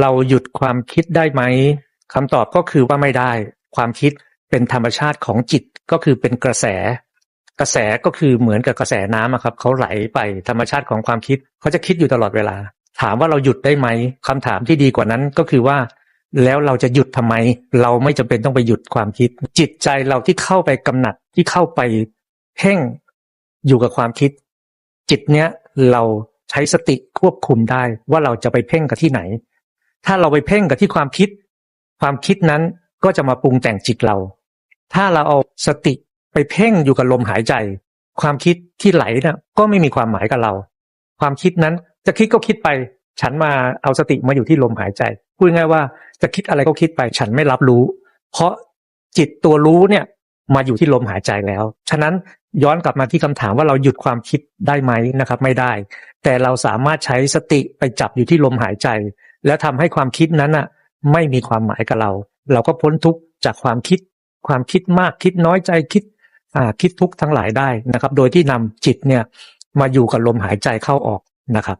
เราหยุดความคิดได้ไหมคำตอบก็คือว่าไม่ได้ ความคิดเป็นธรรมชาติของจิตก็คือเป็นกระแส กระแสก็คือเหมือนกับกระแสน้ำครับเขาไหลไปธรรมชาติของความคิดเขาจะคิดอยู่ตลอดเวลา ถามว่าเราหยุดได้ไหมคำถามที่ดีกว่านั้นก็คือว่าแล้วเราจะหยุดทำไม เราไม่จำเป็นต้องไปหยุดความคิด จิตใจเราที่เข้าไปกำหนัดที่เข้าไปเพ่งอยู่กับความคิด จิตเนี้ยเราใช้สติควบคุมได้ว่าเราจะไปเพ่งกับที่ไหน ถ้าเราไปเพ่งกับที่ความคิด ความคิดนั้นก็จะมาปรุงแต่งจิตเรา ถ้าเราเอาสติไปเพ่งอยู่กับลมหายใจ ความคิดที่ไหลน่ะก็ไม่มีความหมายกับเรา ความคิดนั้นจะคิดก็คิดไป ฉันมาเอาสติมาอยู่ที่ลมหายใจพูดง่ายว่าจะคิดอะไรก็คิดไป ฉันไม่รับรู้ เพราะจิตตัวรู้เนี่ยมาอยู่ที่ลมหายใจแล้ว ฉะนั้นย้อนกลับมาที่คำถามว่าเราหยุดความคิดได้ไหมนะครับ ไม่ได้ แต่เราสามารถใช้สติไปจับอยู่ที่ลมหายใจ และทำให้ความคิดนั้นอะ ไม่มีความหมายกับเรา เราก็พ้นทุกข์จากความคิด ความคิดมากคิดน้อยใจคิดอ่าคิดทุกข์ทั้งหลายได้นะครับ โดยที่นำจิตเนี่ยมาอยู่กับลมหายใจเข้าออกนะครับ